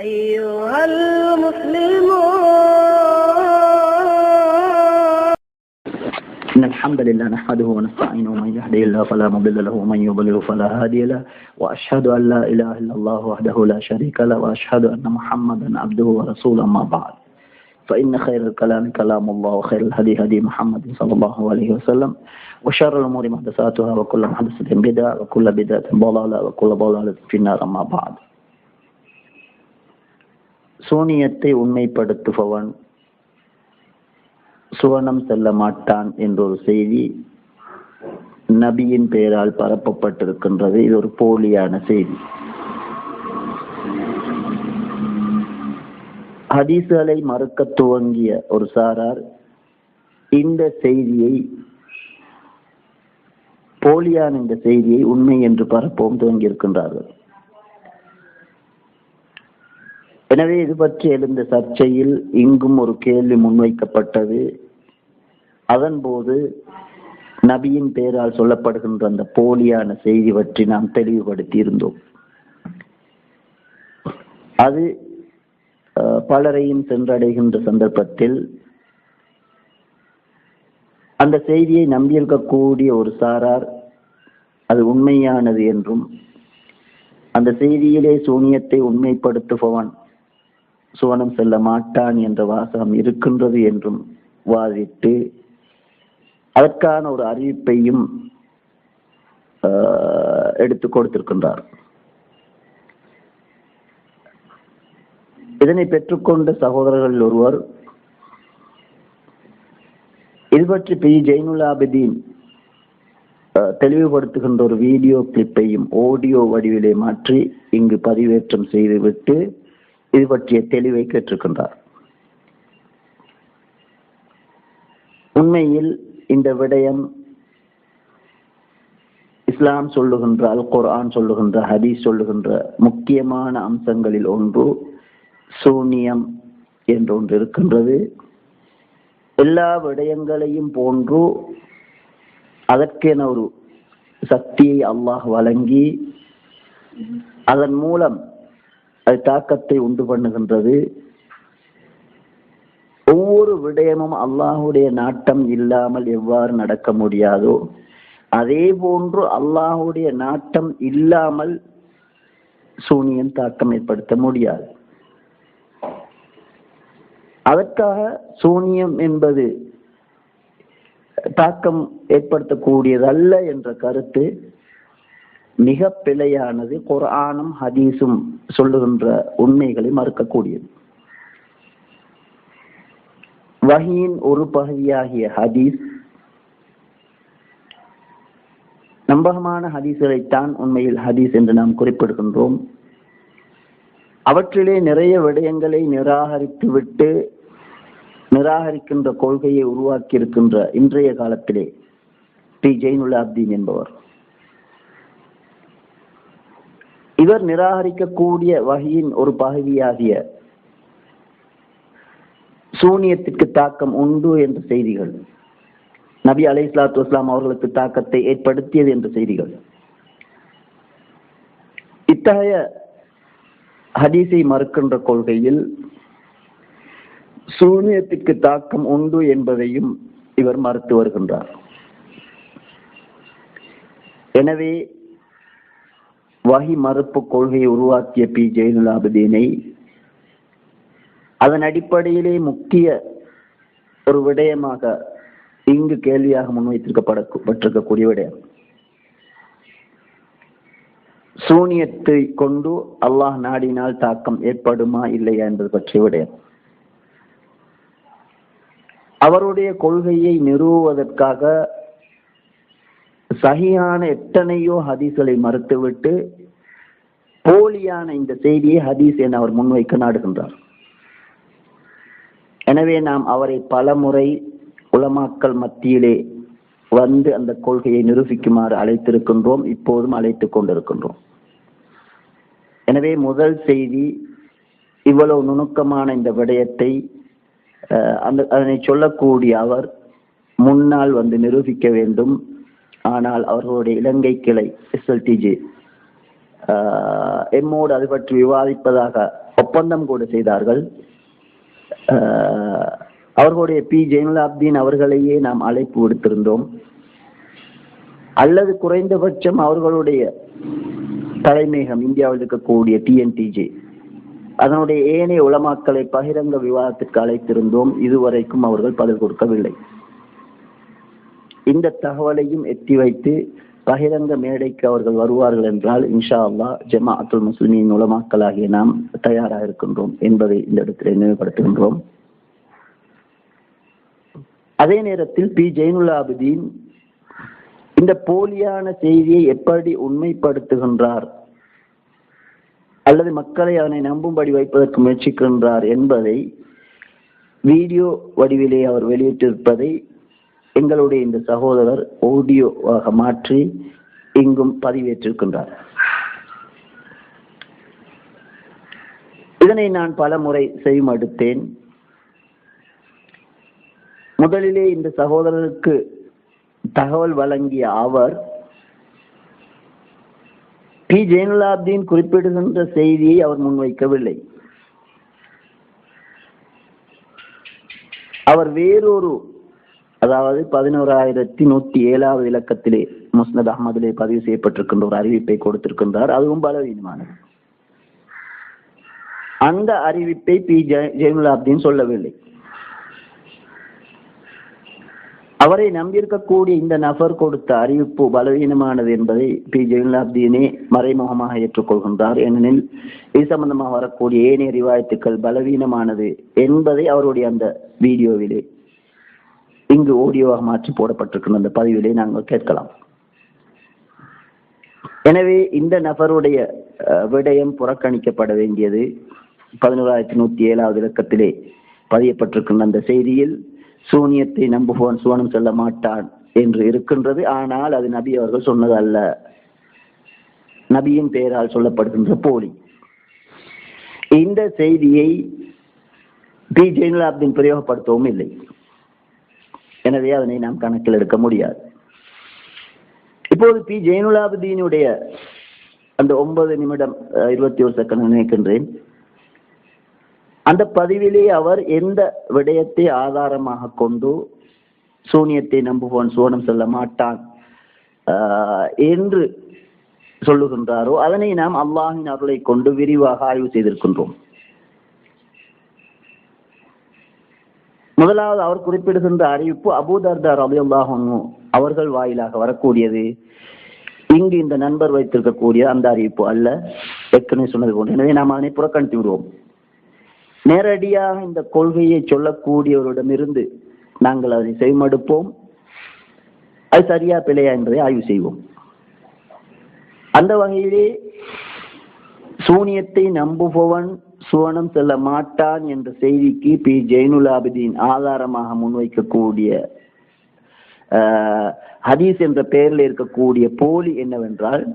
أيها المسلمون. إن الحمد لله نحمده ونستعينه ومن يهده الله فلا مضل له ومن يضلل فلا هادي له وأشهد أن لا إله إلا الله وحده لا شريك له وأشهد أن محمدا عبده ورسوله أما بعد. فإن خير الكلام كلام الله وخير الهدي هدي محمد صلى الله عليه وسلم وشر الأمور محدثاتها وكل محدثة بدعة وكل بدعة ضلالة وكل ضلالة في النار أما بعد. சூனியத்தை உண்மைப்படுத்துபவன் சுவனம் செல்ல மாட்டான் என்ற ஒரு செய்தி நபியின் பெயரால் பரப்பப்பட்டிருக்கின்றது. இது ஒரு போலியான செய்தி. ஹதீசுகளை மறுக்க துவங்கிய ஒரு சாரார் இந்த செய்தியை போலியான இந்த செய்தியை உண்மை என்று பரப்பவும் துவங்கியிருக்கின்றார்கள். எனவே இது பற்றி எழுந்த சர்ச்சையில் இங்கும் ஒரு கேள்வி முன்வைக்கப்பட்டது. அதன்போது நபியின் பெயரால் சொல்லப்படுகின்ற அந்த போலியான செய்தி பற்றி நாம் தெளிவுபடுத்தி இருந்தோம் அது பலரையும் சென்றடைகின்ற சந்தர்ப்பத்தில் அந்த செய்தியை நம்பியிருக்கக்கூடிய ஒரு சாரார் அது உண்மையானது என்றும் அந்த செய்தியிலே சூனியத்தை உண்மைப்படுத்துபவன் சுவனம் செல்ல மாட்டான் என்ற வாசகம் இருக்கின்றது என்றும் வாதிட்டு அதற்கான ஒரு அறிவிப்பையும் ஆஹ், எடுத்து கொடுத்திருக்கின்றார். இதனை பெற்றுக்கொண்ட சகோதரர்கள் ஒருவர் இது பற்றி பி. ஜெயினுலாபிதீன் தெளிவுபடுத்துகின்ற ஒரு வீடியோ கிளிப்பையும் ஆடியோ வடிவிலே மாற்றி இங்கு பதிவேற்றம் செய்துவிட்டு இது பற்றிய தெளிவை கேட்டிருக்கின்றார். உண்மையில் இந்த விடயம் இஸ்லாம் சொல்லுகின்ற அல் குர்ஆன் சொல்லுகின்ற ஹதீஸ் சொல்லுகின்ற முக்கியமான அம்சங்களில் ஒன்று சூனியம் என்று ஒன்று இருக்கின்றது. எல்லா விடயங்களையும் போன்று அதற்கென ஒரு சக்தியை அல்லாஹ் வழங்கி அதன் மூலம் அது தாக்கத்தை உண்டு பண்ணுகின்றது. ஒவ்வொரு விடயமும் அல்லாஹுடைய நாட்டம் இல்லாமல் எவ்வாறு நடக்க முடியாதோ அதே போன்று அல்லாஹுடைய நாட்டம் இல்லாமல் சூனியம் தாக்கம் ஏற்படுத்த முடியாது. அதற்காக சூனியம் என்பது தாக்கம் ஏற்படுத்தக்கூடியதல்ல என்ற கருத்து மிக பிழையானது குர்ஆனும் ஹதீஸும் சொல்லுகின்ற உண்மைகளை மறுக்கக்கூடியது. வஹியின் ஒரு பகுதியாகிய ஹதீஸ் நம்பகமான ஹதீஸ்களைத்தான் உண்மையில் ஹதீஸ் என்று நாம் குறிப்பிடுகின்றோம். அவற்றிலே நிறைய விடயங்களை நிராகரித்துவிட்டு நிராகரிக்கின்ற கொள்கையை உருவாக்கி இருக்கின்ற இன்றைய காலத்திலே பி. ஜெயினுல் அப்தீன் என்பவர். இவர் நிராகரிக்கக்கூடிய வகையின் ஒரு பகுதியாகிய சூனியத்திற்கு தாக்கம் உண்டு என்ற செய்திகள். நபி அலை இஸ்லாத்து வஸ்லாம் அவர்களுக்கு தாக்கத்தை ஏற்படுத்தியது என்ற செய்திகள். இத்தகைய ஹதீஸை மறுக்கின்ற கொள்கையில் சூனியத்திற்கு தாக்கம் உண்டு என்பதையும் இவர் மறுத்து வருகின்றார். எனவே வகி மறுப்பு கொள்கையை உருவாக்கிய பி. ஜெயினுல் அதன் அடிப்படையிலே முக்கிய ஒரு விடயமாக இங்கு கேள்வியாக முன்வைத்திருக்கப்படப்பட்டிருக்கக்கூடிய விடயம். சூனியத்தை கொண்டு அல்லாஹ் நாடினால் தாக்கம் ஏற்படுமா இல்லையா என்பது பற்றிய விடயம். அவருடைய கொள்கையை நிறுவுவதற்காக சகியான எத்தனையோ ஹதீஸ்களை மறுத்துவிட்டு போலியான இந்த செய்தியை ஹதீஸ் என அவர் முன்வைக்க நாடுகின்றார். எனவே நாம் அவரை பல முறை உலமாக்கல் மத்தியிலே வந்து அந்த கொள்கையை நிரூபிக்குமாறு அழைத்திருக்கின்றோம் இப்போதும் அழைத்துக் கொண்டிருக்கின்றோம். எனவே முதல் செய்தி இவ்வளவு நுணுக்கமான இந்த விடயத்தை அந்த அதனை சொல்லக்கூடிய அவர் முன்னால் வந்து நிரூபிக்க வேண்டும். ஆனால் அவர்களுடைய இலங்கை கிளை எஸ்எல்டிஜி எம்மோடு அது பற்றி விவாதிப்பதாக ஒப்பந்தம் கூட செய்தார்கள். அவர்களுடைய பி. ஜெயினுலாப்தீன் அவர்களையே நாம் அழைப்பு விடுத்திருந்தோம். அல்லது குறைந்தபட்சம் அவர்களுடைய தலைமையகம் இந்தியாவில் இருக்கக்கூடிய டிஎன்டிஜே அதனுடைய ஏனைய உளமாக்களை பகிரங்க விவாதத்திற்கு அழைத்திருந்தோம். இதுவரைக்கும் அவர்கள் பதில் கொடுக்கவில்லை. இந்த தகவலையும் எத்தி வைத்து பகிரங்க மேடைக்கு அவர்கள் வருவார்கள் என்றால் இன்ஷா அல்லாஹ் ஜமாஅத்துல் முஸ்லிமின் உலமாக்களாகிய நாம் தயாராக இருக்கின்றோம் என்பதை இந்த இடத்தில் நினைவுபடுத்துகின்றோம். அதே நேரத்தில் பி. ஜெயினுல் ஆபிதீன் இந்த போலியான செய்தியை எப்படி உண்மைப்படுத்துகின்றார் அல்லது மக்களை அவனை நம்பும்படி வைப்பதற்கு முயற்சிக்கின்றார் என்பதை வீடியோ வடிவிலே அவர் வெளியிட்டிருப்பதை எங்களுடைய இந்த சகோதரர் ஆடியோவாக மாற்றி இங்கும் பதிவேற்றிருக்கின்றார். இதனை நான் பல முறை செய்மடுத்தேன். முதலிலே இந்த சகோதரருக்கு தகவல் வழங்கிய அவர் பி. ஜெயினுலாப்தீன் குறிப்பிடுகின்ற செய்தியை அவர் முன்வைக்கவில்லை. அவர் வேறொரு அதாவது பதினோராயிரத்தி நூத்தி ஏழாவது இலக்கத்திலே முஸ்னத் அகமதிலே பதிவு செய்யப்பட்டிருக்கின்ற ஒரு அறிவிப்பை கொடுத்திருக்கின்றார். அதுவும் பலவீனமானது. அந்த அறிவிப்பை பி. ஜெ- ஜெயினுலாப்தீன் சொல்லவில்லை. அவரை நம்பியிருக்கக்கூடிய இந்த நபர் கொடுத்த அறிவிப்பு பலவீனமானது என்பதை பி. ஜெயினுலாப்தீனே மறைமுகமாக ஏற்றுக்கொள்கின்றார். ஏனெனில் இது சம்பந்தமாக வரக்கூடிய ஏனைய ரிவாயத்துக்கள் பலவீனமானது என்பதை அவருடைய அந்த வீடியோவிலே இங்கு ஓடியோவாக மாற்றி போடப்பட்டிருக்கிற அந்த பதிவிலே நாங்கள் கேட்கலாம். எனவே இந்த நபருடைய விடயம் புறக்கணிக்கப்பட வேண்டியது பதினோராயிரத்தி நூத்தி ஏழாவது இலக்கத்திலே பதியப்பட்டிருக்கின்ற அந்த செய்தியில் சூனியத்தை நம்புபவன் சுவனம் செல்ல மாட்டான் என்று இருக்கின்றது. ஆனால் அது நபி அவர்கள் சொன்னது அல்ல நபியின் பெயரால் சொல்லப்படுகின்ற போலி. இந்த செய்தியை பி. ஜெயினுலாப்தீன் பிரயோகப்படுத்தவும் இல்லை. எனவே அதனை நாம் கணக்கில் எடுக்க முடியாது. இப்போது பி. ஜெயினுலாபுதீனுடைய அந்த ஒன்பது நிமிடம் இருபத்தி ஒரு செகண்ட் நினைக்கின்றேன். அந்த பதிவிலே அவர் எந்த விடயத்தை ஆதாரமாக கொண்டு சூனியத்தை நம்புவான் சோனம் செல்ல மாட்டான் என்று சொல்லுகின்றாரோ அதனை நாம் அல்லாஹின் அருளை கொண்டு விரிவாக ஆய்வு செய்திருக்கின்றோம். முதலாவது அவர் குறிப்பிடுகின்ற அறிவிப்பு அபூதர்தார் அலியுல்லாஹு அவர்கள் வாயிலாக வரக்கூடியது. இங்கு இந்த நண்பர் வைத்திருக்கக்கூடிய அந்த அறிவிப்பு அல்ல. ஏற்கனவே சொன்னது போன்று. எனவே நாம் அதனை புறக்கணித்து விடுவோம். நேரடியாக இந்த கொள்கையை சொல்லக்கூடியவரிடமிருந்து நாங்கள் அதை செய்மடுப்போம் அது சரியா பிழையா என்பதை ஆய்வு செய்வோம். அந்த வகையிலே சூனியத்தை நம்புபவன் சுவனம் செல்ல மாட்டான் என்ற செய்திக்கு பி. ஜெயினுலாபிதீன் ஆதாரமாக முன்வைக்கக்கூடிய ஹதீஸ் என்ற பெயரில் இருக்கக்கூடிய போலி என்னவென்றால்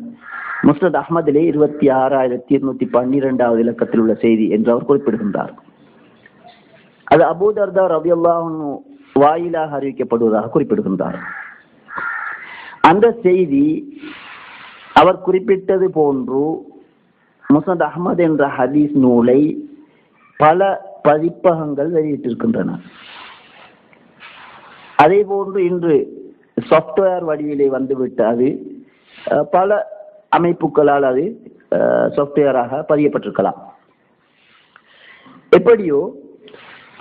முஸ்னத் அஹ்மதிலே இருபத்தி ஆறாயிரத்தி இருநூத்தி பன்னிரெண்டாவது இலக்கத்தில் உள்ள செய்தி என்று அவர் குறிப்பிடுகின்றார். அது அபூதர்தா ரவி வாயிலாக அறிவிக்கப்படுவதாக குறிப்பிடுகின்றார். அந்த செய்தி அவர் குறிப்பிட்டது போன்று முசத் அஹ்மத் என்ற ஹதீஸ் நூலை பல பதிப்பகங்கள் வெளியிட்டிருக்கின்றன. அதே போன்று இன்று சாஃப்ட்வேர் வடிவிலே வந்துவிட்டு அது பல அமைப்புகளால் அது சாஃப்ட்வேராக பதியப்பட்டிருக்கலாம். எப்படியோ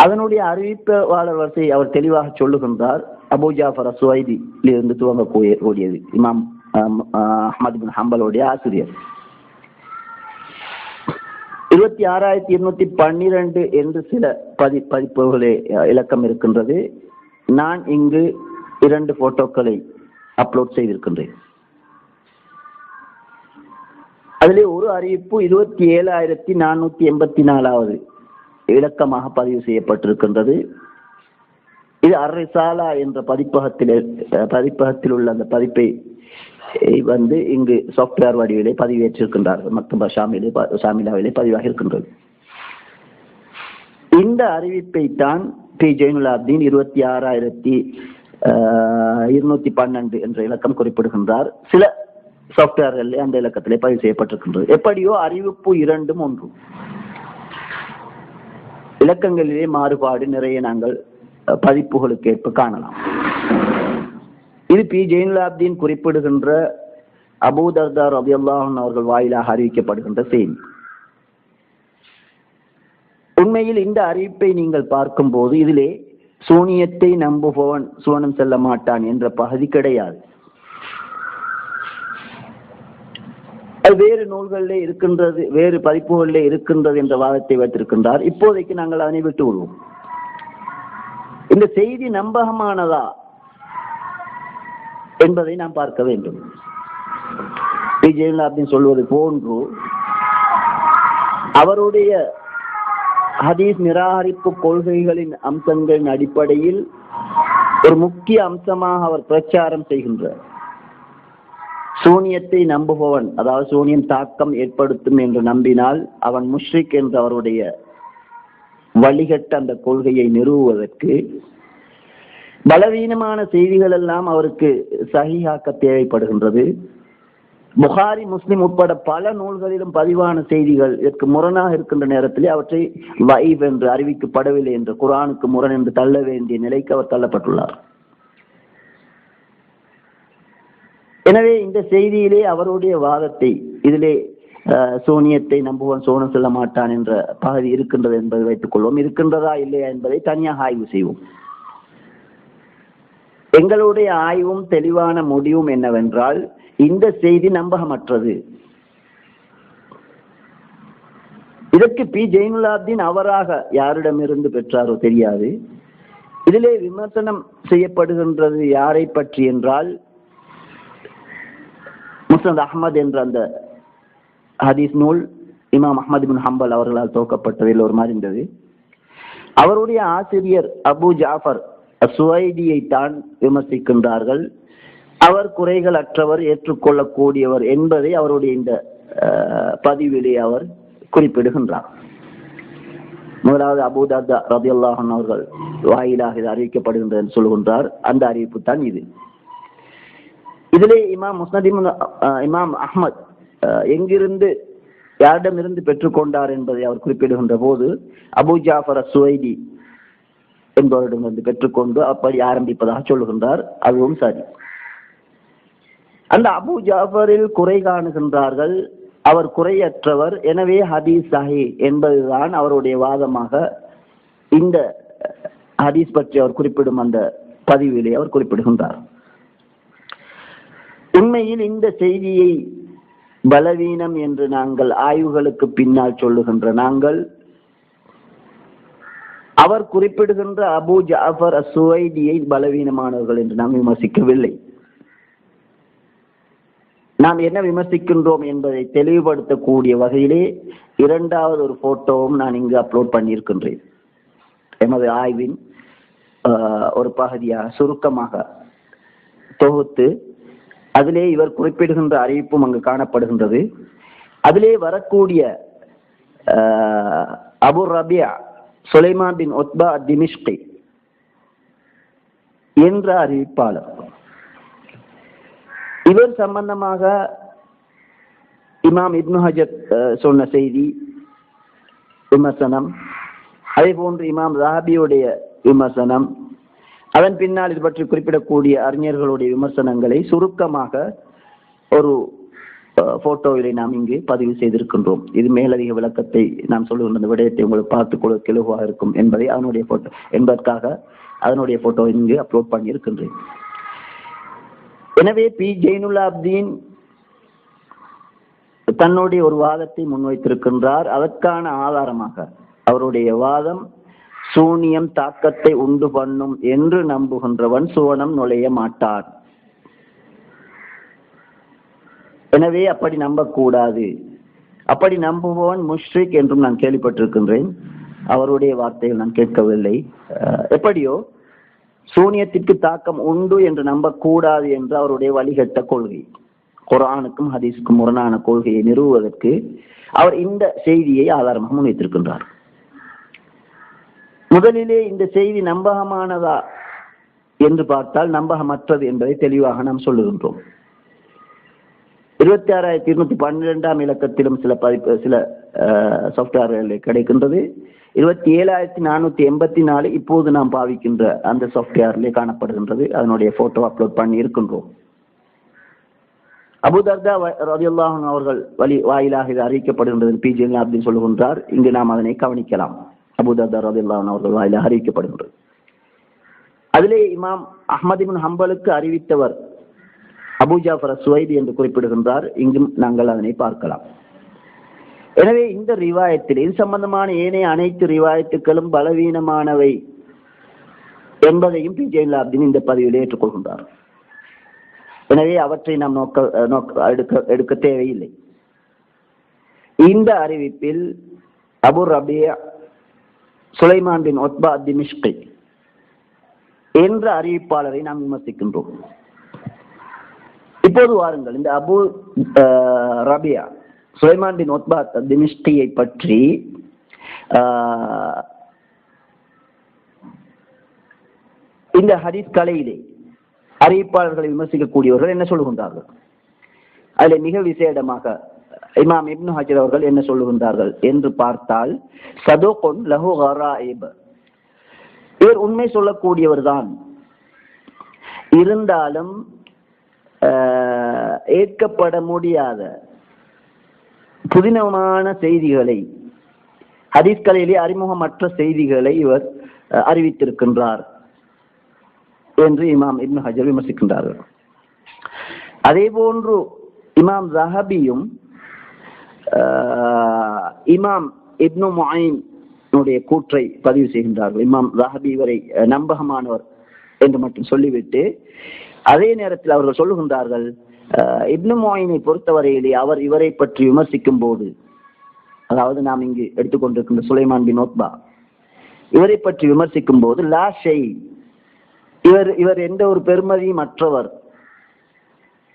அதனுடைய அறிவிப்பாளர் வரிசை அவர் தெளிவாக சொல்லுகின்றார். அபு ஜாஃபர் சுவைதியிலிருந்து துவங்க கூடியது இமாம் அஹமது பின் ஹம்பலுடைய ஆசிரியர். இருபத்தி ஆறாயிரத்தி இருநூத்தி பன்னிரண்டு என்று சில பதி பதிப்புகளே இலக்கம் இருக்கின்றது. நான் இங்கு இரண்டு போட்டோக்களை அப்லோட் செய்திருக்கின்றேன். அதிலே ஒரு அறிவிப்பு இருபத்தி ஏழாயிரத்தி நானூத்தி எண்பத்தி நாலாவது இலக்கமாக பதிவு செய்யப்பட்டிருக்கின்றது. இது அர்ரிசாலா என்ற பதிப்பகத்தில் பதிப்பகத்தில் உள்ள அந்த பதிப்பை வந்து இங்கு சாஃப்ட்வேர் வடிவிலே பதிவேற்றிருக்கின்றார்கள் மக்தபா ஷாமிலே ப- ஷாமிலாவிலே பதிவாக இருக்கின்றது. இந்த அறிவிப்பை தான் பி. ஜெயினுலாப்தீன் இருபத்தி ஆறாயிரத்தி இருநூத்தி பன்னெண்டு என்ற இலக்கம் குறிப்பிடுகின்றார். சில சாஃப்ட்வேர்களிலே அந்த இலக்கத்திலே பதிவு செய்யப்பட்டிருக்கின்றது. எப்படியோ அறிவிப்பு இரண்டும் ஒன்று. இலக்கங்களிலே மாறுபாடு நிறைய நாங்கள் பதிப்புகளுக்கு ஏற்ப காணலாம். இது பி. ஜெயின்லாப்தீன் குறிப்பிடுகின்ற அபூதர்தார் அல்லாஹன் அவர்கள் வாயிலாக அறிவிக்கப்படுகின்ற செய்தி. உண்மையில் இந்த அறிவிப்பை நீங்கள் பார்க்கும்போது இதிலே சூனியத்தை நம்புபவன் சுவனம் செல்ல மாட்டான் என்ற பகுதி கிடையாது. அது வேறு நூல்களிலே இருக்கின்றது வேறு பதிப்புகளிலே இருக்கின்றது என்ற வாதத்தை வைத்திருக்கின்றார். இப்போதைக்கு நாங்கள் அதனை விட்டு விடுவோம் இந்த செய்தி நம்பகமானதா என்பதை நாம் பார்க்க வேண்டும். பி. ஜெயலலிதா சொல்வது போன்று அவருடைய ஹதீஸ் நிராகரிப்பு கொள்கைகளின் அம்சங்களின் அடிப்படையில் ஒரு முக்கிய அம்சமாக அவர் பிரச்சாரம் செய்கின்றார். சூனியத்தை நம்புபவன் அதாவது சூனியம் தாக்கம் ஏற்படுத்தும் என்று நம்பினால் அவன் முஷ்ரிக் என்று அவருடைய வழிகட்ட அந்த கொள்கையை நிறுவுவதற்கு பலவீனமான செய்திகள் எல்லாம் அவருக்கு சகியாக்க தேவைப்படுகின்றது. புகாரி முஸ்லிம் உட்பட பல நூல்களிலும் பதிவான செய்திகள் இதற்கு முரணாக இருக்கின்ற நேரத்திலே அவற்றை வைவ் என்று அறிவிக்கப்படவில்லை என்று குரானுக்கு முரண் என்று தள்ள வேண்டிய நிலைக்கு அவர் தள்ளப்பட்டுள்ளார். எனவே இந்த செய்தியிலே அவருடைய வாதத்தை இதிலே சோனியத்தை நம்புவன் சோனம் செல்ல மாட்டான் என்ற பகுதி இருக்கின்றது என்பதை வைத்துக் கொள்வோம். இருக்கின்றதா இல்லையா என்பதை தனியாக ஆய்வு செய்வோம். எங்களுடைய ஆய்வும் தெளிவான முடிவும் என்னவென்றால் இந்த செய்தி நம்பகமற்றது. இதற்கு பி. ஜெயினுலாப்தீன் அவராக யாரிடமிருந்து பெற்றாரோ தெரியாது. இதிலே விமர்சனம் செய்யப்படுகின்றது யாரை பற்றி என்றால் முஸ்னத் அஹ்மத் என்ற அந்த ஹதீஸ் நூல் இமாம் அஹமது பின் ஹம்பல் அவர்களால் துவக்கப்பட்டதில் ஒரு மாதிரி இருந்தது. அவருடைய ஆசிரியர் அபு ஜாஃபர் சுவைடியை தான் விமர்சிக்கின்றார்கள். அவர் குறைகள் அற்றவர் ஏற்றுக்கொள்ளக்கூடியவர் என்பதை அவருடைய இந்த பதிவிலே அவர் குறிப்பிடுகின்றார். முதலாவது அபூதார்தா ரதியுல்லாஹன் அவர்கள் வாயிலாக இது அறிவிக்கப்படுகின்றது என்று சொல்கின்றார். அந்த அறிவிப்பு தான் இது. இதிலே இமாம் முஸ்னத் இமாம் அஹ்மத் எங்கிருந்து யாரிடமிருந்து பெற்றுக்கொண்டார் என்பதை அவர் குறிப்பிடுகின்ற போது அபு ஜாஃபர் சுவைடி என்பவரிடமிருந்து பெற்றுக்கொண்டு அப்படி ஆரம்பிப்பதாக சொல்லுகின்றார். அதுவும் சரி. அந்த அபு ஜாஃபரில் குறை காணுகின்றார்கள். அவர் குறையற்றவர். எனவே ஹதீஸ் சாஹி என்பதுதான் அவருடைய வாதமாக இந்த ஹதீஸ் பற்றி அவர் குறிப்பிடும் அந்த பதிவிலே அவர் குறிப்பிடுகின்றார். உண்மையில் இந்த செய்தியை பலவீனம் என்று நாங்கள் ஆய்வுகளுக்கு பின்னால் சொல்லுகின்ற நாங்கள் அவர் குறிப்பிடுகின்ற அபு ஜாஃபர் அசுவைடியை பலவீனமானவர்கள் என்று நாம் விமர்சிக்கவில்லை. நாம் என்ன விமர்சிக்கின்றோம் என்பதை தெளிவுபடுத்தக்கூடிய வகையிலே இரண்டாவது ஒரு போட்டோவும் நான் இங்கு அப்லோட் பண்ணியிருக்கின்றேன். எமது ஆய்வின் ஒரு பகுதியாக சுருக்கமாக தொகுத்து அதிலே இவர் குறிப்பிடுகின்ற அறிவிப்பும் அங்கு காணப்படுகின்றது. அதிலே வரக்கூடிய அபு ரபியா சுலைமா பின் ஒத்பா திமிஷ்கி என்ற அறிவிப்பாளர். இவர் சம்பந்தமாக இமாம் இப்னு ஹஜத் சொன்ன செய்தி விமர்சனம். அதே போன்று இமாம் ராபியுடைய விமர்சனம் அதன் பின்னால் இது பற்றி குறிப்பிடக்கூடிய அறிஞர்களுடைய விமர்சனங்களை சுருக்கமாக ஒரு போட்டோவிலை நாம் இங்கு பதிவு செய்திருக்கின்றோம். இது மேலதிக விளக்கத்தை நாம் சொல்லுகின்ற இந்த விடயத்தை உங்களுக்கு பார்த்துக் கொள்ள கெழுவாக இருக்கும் என்பதை அதனுடைய போட்டோ என்பதற்காக அதனுடைய போட்டோ இங்கு அப்லோட் பண்ணியிருக்கின்றேன். எனவே பி. ஜெயினுல்லாப்தீன் தன்னுடைய ஒரு வாதத்தை முன்வைத்திருக்கின்றார். அதற்கான ஆதாரமாக அவருடைய வாதம் சூனியம் தாக்கத்தை உண்டு பண்ணும் என்று நம்புகின்றவன் சுவனம் நுழைய மாட்டான். எனவே அப்படி நம்பக்கூடாது. அப்படி நம்புபவன் முஷ்ரிக் என்றும் நான் கேள்விப்பட்டிருக்கின்றேன். அவருடைய வார்த்தைகள் நான் கேட்கவில்லை. எப்படியோ சூனியத்திற்கு தாக்கம் உண்டு என்று நம்பக்கூடாது என்று அவருடைய வழிகட்ட கொள்கை. குரானுக்கும் ஹதீஸுக்கும் முரணான கொள்கையை நிறுவுவதற்கு அவர் இந்த செய்தியை ஆதாரமாக முன்வைத்திருக்கின்றார். முதலிலே இந்த செய்தி நம்பகமானதா என்று பார்த்தால் நம்பகமற்றது என்பதை தெளிவாக நாம் சொல்லுகின்றோம். இருபத்தி ஆறாயிரத்தி இருநூத்தி பன்னிரெண்டாம் இலக்கத்திலும் சில பதிப்பு சில சாஃப்ட்வேர்களில் கிடைக்கின்றது இருபத்தி ஏழாயிரத்தி நானூற்றி எண்பத்தி நாலு இப்போது நாம் பாவிக்கின்ற அந்த சாஃப்ட்வேர்லேயே காணப்படுகின்றது. அதனுடைய ஃபோட்டோ அப்லோட் பண்ணி இருக்கின்றோம். அபுதர்தா ரதியுல்லாஹன் அவர்கள் வழி வாயிலாக இது அறிவிக்கப்படுகின்றது பிஜி அப்படின்னு சொல்லுகின்றார். இங்கு நாம் அதனை கவனிக்கலாம். அபுதர்தா ரதியுல்லாஹன் அவர்கள் வாயிலாக அறிவிக்கப்படுகின்றது. அதிலே இமாம் அஹமதிபின் ஹம்பலுக்கு அறிவித்தவர் அபுஜாஃபர் சுவைதி என்று குறிப்பிடுகின்றார். இங்கும் நாங்கள் அதனை பார்க்கலாம். எனவே இந்த ரிவாயத்தில் இது சம்பந்தமான ஏனைய அனைத்து ரிவாயத்துக்களும் பலவீனமானவை என்பதையும் பி. ஜெயலலிதாபின் இந்த பதிவில் ஏற்றுக்கொள்கின்றார். எனவே அவற்றை நாம் நோக்க நோக்க எடுக்க எடுக்க தேவையில்லை. இந்த அறிவிப்பில் அபு ரபியா சுலைமான் பின் ஒத்பா திமிஷ்கி என்ற அறிவிப்பாளரை நாம் விமர்சிக்கின்றோம். இப்போது வாருங்கள் இந்த அபு ரபியா சுலைமான் பின் ஒத்பா திமிஷ்கியை பற்றி இந்த ஹரித் கலையிலே அறிவிப்பாளர்களை விமர்சிக்கக்கூடியவர்கள் என்ன சொல்லுகின்றார்கள்? அதில் மிக விசேடமாக இமாம் இப்னு ஹஜர் அவர்கள் என்ன சொல்லுகின்றார்கள் என்று பார்த்தால் சதோகொன் லஹு கராயிப். இவர் உண்மை சொல்லக்கூடியவர் தான் இருந்தாலும் ஏற்கப்பட முடியாத புதினமான செய்திகளை ஹதீஸ்கலையிலே அறிமுகமற்ற செய்திகளை இவர் அறிவித்திருக்கின்றார் என்று இமாம் இப்னு ஹஜர் விமர்சிக்கின்றார்கள். அதே போன்று இமாம் ஜஹபியும் இமாம் இப்னு முயின் கூற்றை பதிவு செய்கின்றார்கள். இமாம் ரஹபி இவரை நம்பகமானவர் என்று மட்டும் சொல்லிவிட்டு அதே நேரத்தில் அவர்கள் சொல்லுகின்றார்கள் இப்னு முயினை பொறுத்தவரையிலே அவர் இவரை பற்றி விமர்சிக்கும் போது அதாவது நாம் இங்கு எடுத்துக்கொண்டிருக்கின்ற சுலைமான் பின் ஓத்பா இவரை பற்றி விமர்சிக்கும் போது லா ஷெய் இவர் இவர் எந்த ஒரு பெருமதியும் மற்றவர்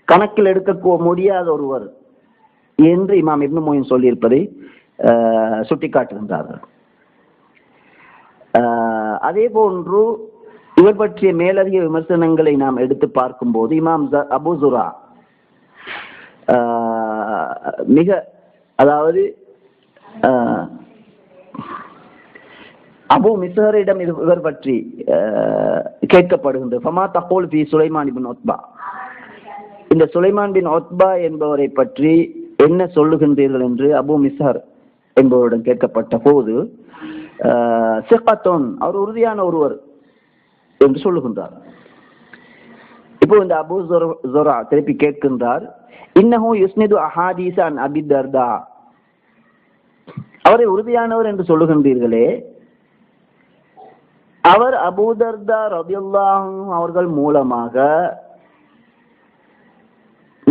கணக்கில் எடுக்க முடியாத ஒருவர் என்று இமாம் இப்னு மோயின் சொல்லியிருப்பதை சுட்டிக்காட்டுகின்றார்கள். அதே போன்று இவர் பற்றிய மேலதிக விமர்சனங்களை நாம் எடுத்து பார்க்கும்போது இமாம் ஜ- அபு ஜுரா மிக அதாவது அபு மிசரிடம் இது இவர் பற்றி கேட்கப்படுகின்ற கேட்கப்படுகின்றது ஃபமா தகோல் பி சுலைமான் பின் ஒத்பா இந்த சுலைமான் பின் ஒத்பா என்பவரை பற்றி என்ன சொல்லுகின்றீர்கள் என்று அபு மிசார் என்பவரிடம் கேட்கப்பட்ட போது அஹ், அவர் உறுதியான ஒருவர் என்று சொல்லுகின்றார். இப்போ இந்த அபு ஜொரா திருப்பி கேட்கின்றார் இன்னஹோ யுஸ்னிது அஹாதீசான் அபி தர்தா. அவரை உறுதியானவர் என்று சொல்லுகின்றீர்களே அவர் அபூதர்தா ரபியுல்லாஹும் அவர்கள் மூலமாக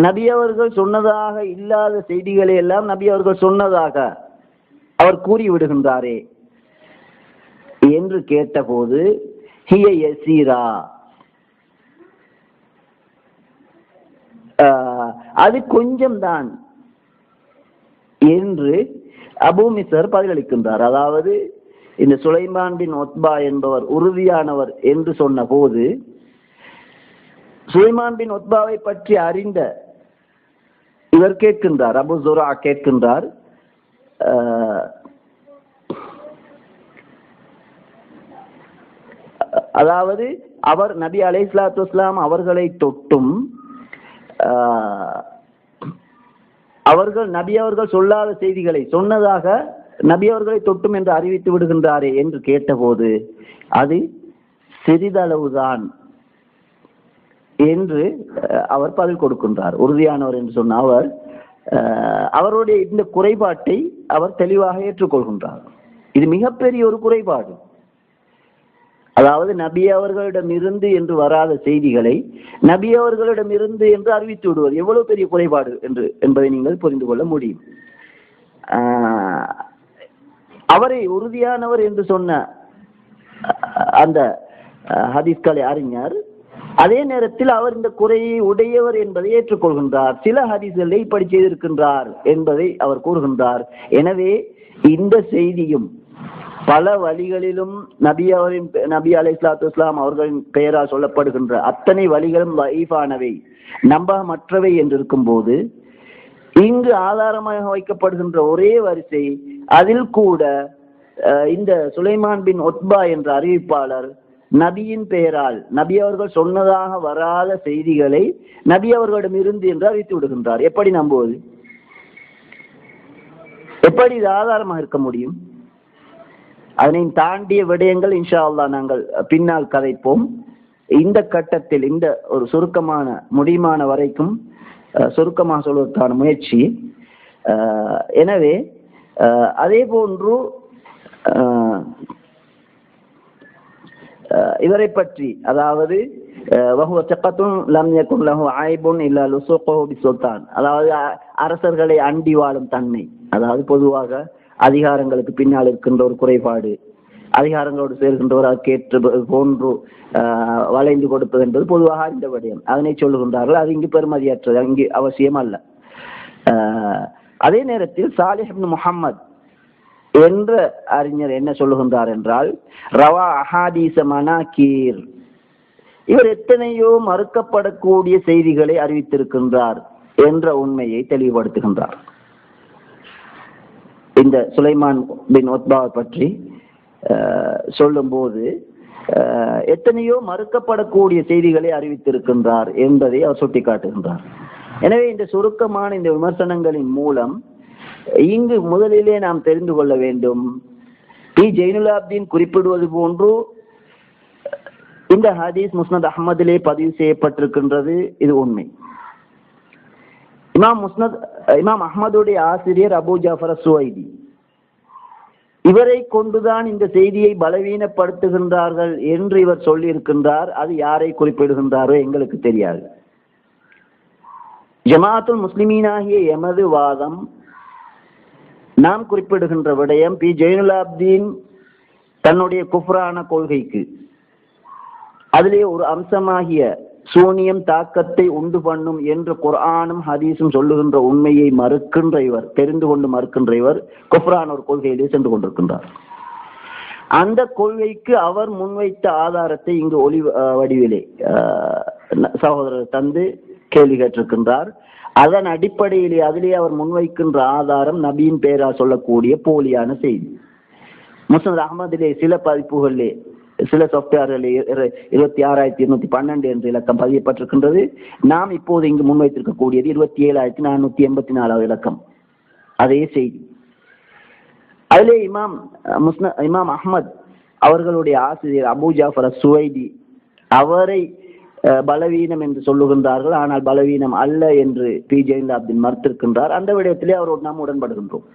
நபி அவர்கள் சொன்னதாக இல்லாத செய்திகளை எல்லாம் நபி அவர்கள் சொன்னதாக அவர் கூறி விடுகின்றாரே என்று கேட்டபோது ஹிய யசீரா. அது கொஞ்சம்தான் என்று அபூமிசர் பதிலளிக்கின்றார். அதாவது இந்த சுலைமான் பின் ஒத்பா என்பவர் உறுதியானவர் என்று சொன்ன போது சுலைமான் பின் ஒத்பாவை பற்றி அறிந்த இவர் கேட்கின்றார் அபு ஜுரா கேட்கின்றார் அதாவது அவர் நபி அலை இஸ்லாத்து இஸ்லாம் அவர்களை தொட்டும் அவர்கள் நபி அவர்கள் சொல்லாத செய்திகளை சொன்னதாக நபி அவர்களை தொட்டும் என்று அறிவித்து விடுகின்றாரே என்று கேட்டபோது அது சிறிதளவுதான் என்று அவர் பதில் கொடுக்கின்றார். உறுதியானவர் என்று சொன்ன அவர் அவருடைய இந்த குறைபாட்டை அவர் தெளிவாக ஏற்றுக்கொள்கின்றார். இது மிகப்பெரிய ஒரு குறைபாடு. அதாவது நபி அவர்களிடமிருந்து என்று வராத செய்திகளை நபி அவர்களிடமிருந்து என்று அறிவித்து விடுவது எவ்வளவு பெரிய குறைபாடு என்று என்பதை நீங்கள் புரிந்து கொள்ள முடியும். அவரை உறுதியானவர் என்று சொன்ன அந்த ஹதீஸ்களை அறிஞர் அதே நேரத்தில் அவர் இந்த குறையை உடையவர் என்பதை ஏற்றுக்கொள்கின்றார். சில ஹரிசலை இப்படி செய்திருக்கின்றார் என்பதை அவர் கூறுகின்றார். எனவே இந்த செய்தியும் பல வழிகளிலும் நபி அவரின் நபி அலை இஸ்லாத்து இஸ்லாம் அவர்களின் பெயரால் சொல்லப்படுகின்ற அத்தனை வழிகளும் வைஃபானவை நம்பகமற்றவை என்று இருக்கும்போது இங்கு ஆதாரமாக வைக்கப்படுகின்ற ஒரே வரிசை அதில் கூட இந்த சுலைமான் பின் ஒத்பா என்ற அறிவிப்பாளர் நபியின் பெயரால் நபி அவர்கள் சொன்னதாக வராத செய்திகளை நபி அவர்களிடம் இருந்து என்று அறிவித்து விடுகின்றார். எப்படி நம்புவது? எப்படி இது ஆதாரமாக இருக்க முடியும்? அதனை தாண்டிய விடயங்கள் இன்ஷா அல்லா நாங்கள் பின்னால் கதைப்போம். இந்த கட்டத்தில் இந்த ஒரு சுருக்கமான முடியுமான வரைக்கும் சுருக்கமாக சொல்வதற்கான முயற்சி. எனவே அதே போன்று இவரை பற்றி அதாவது வஹுவ சக்கத்தும் லம் யகுன் லஹு ஆய்புன் இல்லா லுசுக்குஹு பிசுல்தான். அதாவது அ- அரசர்களை அண்டி வாழும் தன்மை. அதாவது பொதுவாக அதிகாரங்களுக்கு பின்னால் இருக்கின்ற ஒரு குறைபாடு அதிகாரங்களோடு சேர்கின்றவர் அதற்கேற்று போன்று வளைந்து கொடுப்பது என்பது பொதுவாக அறிந்த விடயம். அதனை சொல்லுகின்றார்கள். அது இங்கு பெருமதியற்றது. இங்கு அவசியம் அல்ல அதே நேரத்தில் சாலிஹ் இப்னு என்ற அறிஞர் என்ன சொல்லுகின்றார் என்றால் ரவா அஹாதீச மனாகீர் இவர் எத்தனையோ மறுக்கப்படக்கூடிய செய்திகளை அறிவித்திருக்கின்றார் என்ற உண்மையை தெளிவுபடுத்துகின்றார். இந்த சுலைமான் பின் ஒத்பாவை பற்றி சொல்லும்போது எத்தனையோ மறுக்கப்படக்கூடிய செய்திகளை அறிவித்திருக்கின்றார் என்பதை அவர் சுட்டிக்காட்டுகின்றார். எனவே இந்த சுருக்கமான இந்த விமர்சனங்களின் மூலம் இங்கு முதலிலே நாம் தெரிந்து கொள்ள வேண்டும். பி. ஜெயினுலாப்தீன் குறிப்பிடுவது போன்று இந்த ஹதீஸ் முஸ்னத் அஹ்மதிலே பதிவு செய்யப்பட்டிருக்கின்றது இது உண்மை. இமாம் முஸ்னத் இமாம் அஹமதுடைய ஆசிரியர் அபு ஜாஃபர் சுவைதி இவரை கொண்டுதான் இந்த செய்தியை பலவீனப்படுத்துகின்றார்கள் என்று இவர் சொல்லியிருக்கின்றார். அது யாரை குறிப்பிடுகின்றாரோ எங்களுக்கு தெரியாது. ஜமாத்துல் முஸ்லிமீனாகிய எமது வாதம் நாம் குறிப்பிடுகின்ற விடயம் பி. ஜெயினுலாப்தீன் தன்னுடைய குஃப்ரான கொள்கைக்கு. அதிலே ஒரு அம்சமாகிய சூனியம் தாக்கத்தை உண்டு பண்ணும் என்று குர்ஆனும் ஹதீஸும் சொல்லுகின்ற உண்மையை மறுக்கின்ற இவர் தெரிந்து கொண்டு மறுக்கின்ற இவர் குஃப்ரான் ஒரு கொள்கையிலே சென்று கொண்டிருக்கின்றார். அந்த கொள்கைக்கு அவர் முன்வைத்த ஆதாரத்தை இங்கு ஒளி வடிவிலே சகோதரர் தந்து கேள்வி கேட்டிருக்கின்றார். அதன் அடிப்படையிலே அதிலே அவர் முன்வைக்கின்ற ஆதாரம் நபியின் பேரா சொல்லக்கூடிய போலியான செய்தி. முஸ்னத் அகமதிலே சில பதிப்புகளிலே சில சாஃப்ட்வேர்களில் இருபத்தி ஆறாயிரத்தி இருநூத்தி பன்னெண்டு என்ற இலக்கம் பதியப்பட்டிருக்கின்றது. நாம் இப்போது இங்கு முன்வைத்திருக்கக்கூடியது இருபத்தி ஏழாயிரத்தி நானூத்தி எண்பத்தி நாலாவது இலக்கம். அதே செய்தி. அதிலே இமாம் முஸ்ன இமாம் அஹ்மத் அவர்களுடைய ஆசிரியர் அபு ஜாஃபர் சுவைதி அவரை பலவீனம் என்று சொல்லுகின்றார்கள். ஆனால் பலவீனம் அல்ல என்று பி. ஜெயின்லாப்தின் மறுத்திருக்கின்றார். அந்த விடயத்திலே அவரோடு நாம் உடன்படுகின்றோம்.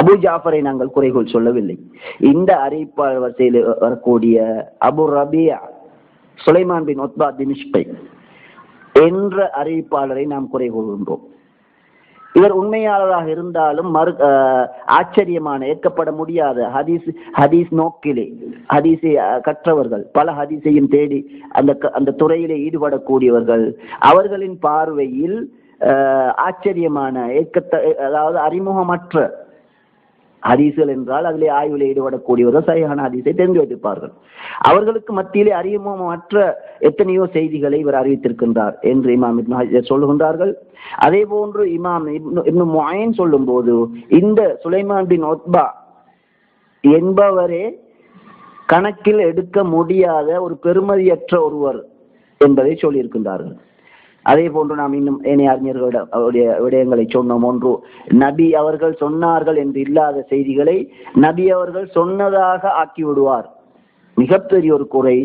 அபு ஜாஃபரை நாங்கள் குறைகோள் சொல்லவில்லை. இந்த அறிவிப்பாளர் வரிசையில் வரக்கூடிய அபு ரபியா சுலைமான் பின் ஒத்பா தினிஷ்பை என்ற அறிவிப்பாளரை நாம் குறை கூறுகின்றோம் இவர் உண்மையாளராக இருந்தாலும் மறு ஆச்சரியமான ஏற்கப்பட முடியாத ஹதீஸ் ஹதீஸ் நோக்கிலே ஹதீஸை கற்றவர்கள் பல ஹதீஸையும் தேடி அந்த க- அந்த துறையிலே ஈடுபடக்கூடியவர்கள் அவர்களின் பார்வையில் ஆச்சரியமான ஏற்கத்த அதாவது அறிமுகமற்ற ஹதீஸ்கள் என்றால் அதிலே ஆய்வில் ஈடுபடக்கூடியவர்கள் சரியான ஹதீஸை தெரிந்து வைத்திருப்பார்கள். அவர்களுக்கு மத்தியிலே அறிமுகமற்ற எத்தனையோ செய்திகளை இவர் அறிவித்திருக்கின்றார் என்று இமாம் சொல்லுகின்றார்கள். அதே போன்று இமாம் இன்னும் மொயன் சொல்லும் சொல்லும்போது இந்த சுலைமான் பின் ஒத்பா என்பவரே கணக்கில் எடுக்க முடியாத ஒரு பெருமதியற்ற ஒருவர் என்பதை சொல்லியிருக்கின்றார்கள். அதே போன்று நாம் இன்னும் ஏனைய அறிஞர்களிடம் அவருடைய விடயங்களை சொன்னோம். ஒன்று நபி அவர்கள் சொன்னார்கள் என்று இல்லாத செய்திகளை நபி அவர்கள் சொன்னதாக ஆக்கி விடுவார் மிகப்பெரிய ஒரு குறை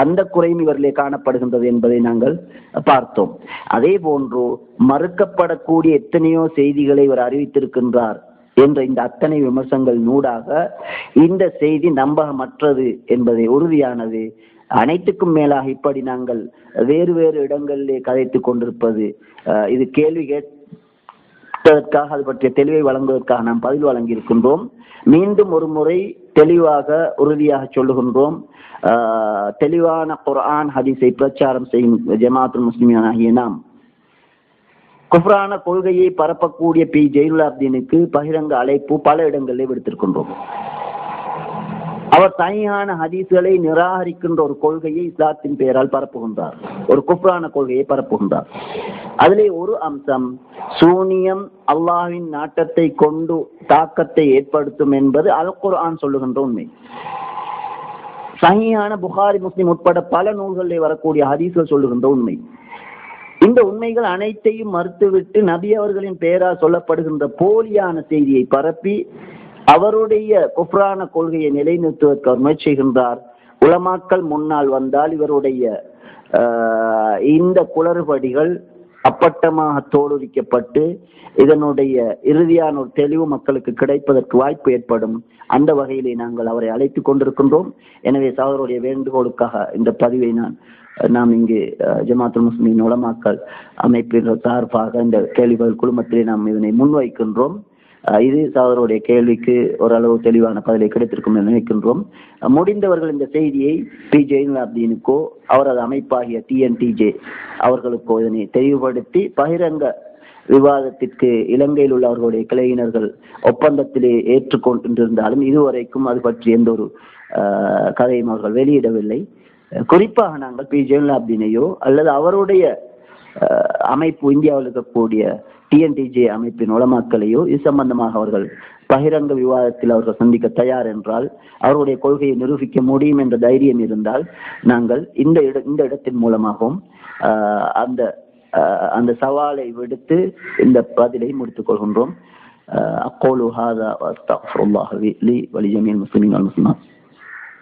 அந்த குறையும் இவர்களே காணப்படுகின்றது என்பதை நாங்கள் பார்த்தோம். அதே போன்று மறுக்கப்படக்கூடிய எத்தனையோ செய்திகளை இவர் அறிவித்திருக்கின்றார் என்ற இந்த அத்தனை விமர்சங்கள் நூடாக இந்த செய்தி நம்பகமற்றது என்பதை உறுதியானது அனைத்துக்கும் மேலாக இப்படி நாங்கள் வேறு வேறு இடங்களிலே கதைத்துக் கொண்டிருப்பது இது கேள்வி கேட்டதற்காக அது பற்றிய தெளிவை வழங்குவதற்காக நாம் பதில் வழங்கியிருக்கின்றோம். மீண்டும் ஒரு முறை தெளிவாக உறுதியாக சொல்லுகின்றோம். தெளிவான குர்ஆன் ஹதீஸை பிரச்சாரம் செய்யும் ஜமாத்துல் முஸ்லிமியான ஆகிய நாம். குஃப்ரான கொள்கையை பரப்பக்கூடிய பி ஜெயிலுல்லாப்தீனுக்கு பகிரங்க அழைப்பு பல இடங்களில் விடுத்திருக்கின்றோம். அவர் சையான ஹதீஸ்களை நிராகரிக்கின்ற ஒரு கொள்கையை இஸ்லாத்தின் பெயரால் பரப்புகின்றார். ஒரு குப்ரான கொள்கையை பரப்புகின்றார். அதிலே ஒரு அம்சம் சூனியம் அல்லாஹ்வின் நாட்டத்தை கொண்டு தாக்கத்தை ஏற்படுத்தும் என்பது அல் குர்ஆன் சொல்லுகின்ற உண்மை. சனியான புகாரி முஸ்லிம் உட்பட பல நூல்களில் வரக்கூடிய ஹதீஸ்கள் சொல்லுகின்ற உண்மை. இந்த உண்மைகள் அனைத்தையும் மறுத்துவிட்டு நபி அவர்களின் பெயரால் சொல்லப்படுகின்ற போலியான செய்தியை பரப்பி அவருடைய குஃப்ரான கொள்கையை நிலைநிறுத்துவதற்கு அவர் முயற்சிகின்றார். உலமாக்கள் முன்னால் வந்தால் இவருடைய இந்த குளறுபடிகள் அப்பட்டமாக தோலுரிக்கப்பட்டு இதனுடைய இறுதியான ஒரு தெளிவு மக்களுக்கு கிடைப்பதற்கு வாய்ப்பு ஏற்படும். அந்த வகையிலே நாங்கள் அவரை அழைத்து கொண்டிருக்கின்றோம். எனவே சகோதரருடைய வேண்டுகோளுக்காக இந்த பதிவை நான் நாம் இங்கு அஹ், ஜமாத்துல் முஸ்லிமின் உலமாக்கல் அமைப்பின் சார்பாக இந்த கேள்விகள் குழுமத்திலே நாம் இதனை முன்வைக்கின்றோம். இது சகோதரருடைய கேள்விக்கு ஓரளவு தெளிவான பதிலை கிடைத்திருக்கும் என நினைக்கின்றோம். முடிந்தவர்கள் இந்த செய்தியை பி. ஜெயின்லாப்தீனுக்கோ அவரது அமைப்பாகிய டிஎன்டிஜே அவர்களுக்கோ இதனை தெளிவுபடுத்தி பகிரங்க விவாதத்திற்கு இலங்கையில் உள்ள அவர்களுடைய கிளையினர்கள் ஒப்பந்தத்திலே ஏற்றுக்கொண்டிருந்தாலும் இதுவரைக்கும் அது பற்றி எந்த ஒரு கதையும் அவர்கள் வெளியிடவில்லை. குறிப்பாக நாங்கள் பி. ஜெயலலிதாபினையோ அல்லது அவருடைய அமைப்பு இந்தியாவில் இருக்கக்கூடிய டிஎன்டிஜே அமைப்பின் உளமாக்களையோ இது சம்பந்தமாக அவர்கள் பகிரங்க விவாதத்தில் அவர்கள் சந்திக்க தயார் என்றால் அவருடைய கொள்கையை நிரூபிக்க முடியும் என்ற தைரியம் இருந்தால் நாங்கள் இந்த இட இந்த இடத்தின் மூலமாகவும் அந்த அந்த சவாலை விடுத்து இந்த பதிலை முடித்துக் கொள்கின்றோம். அக்கோலு ஹாதா அஸ்தக்ஃபிருல்லாஹ் லி வலிஜமீல் முஸ்லிமீன் வல் முஸ்லிமாத்